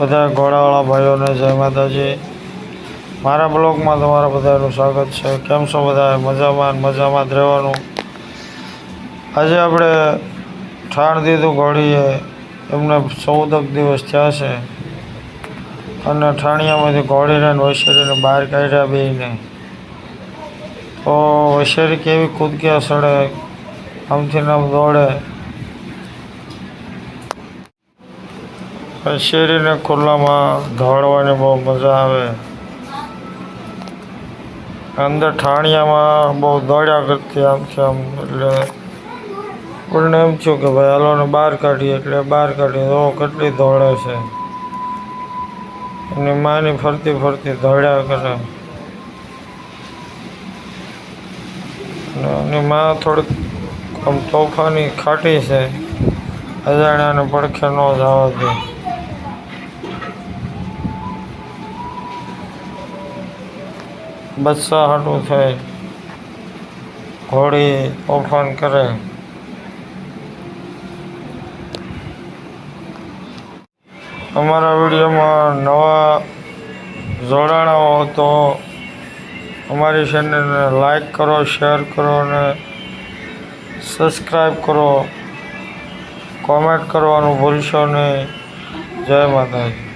બધા ઘોડાવાળા ભાઈઓને જય માતાજી. મારા બ્લોગમાં તમારા બધાનું સ્વાગત છે. કેમ છો બધા? મજામાં મજામાં જ રહેવાનું? આજે આપણે ઠાણ દીધું ઘોડીએ. એમને ચૌદક દિવસ થયા છે. અને ઠાણિયામાંથી ઘોડીને વૈશરીને બહાર કાઢ્યા બેને તો વૈશેરી કેવી કૂદકી સડે આમથી નામ દોડે. શેરીને ખુલ્લામાં દોડવાની બહુ મજા આવે. અંદર ઠાણિયામાં બહુ દોડ્યા કરતી આમ છે આમ, એટલે આપણને એમ થયું કે ભાઈ હાલોને બહાર કાઢીએ, એટલે બહાર કાઢીએ તો કેટલી દોડે છે. એની માની ફરતી ફરતી દોડ્યા કરે. એની મા થોડીક આમ તોફાની ખાટી છે. અજાણ્યાને પડખે ન જવા દે. બચ્ચા હાટું થાય ઘોડી તોફાન કરે. અમારા વિડીયોમાં નવા જોડાણા તો અમારી ચેનલને લાઈક કરો શેર કરો અને સબસ્ક્રાઈબ કરો. કોમેન્ટ કરવાનું ભૂલશો નહીં. જય માતાજી.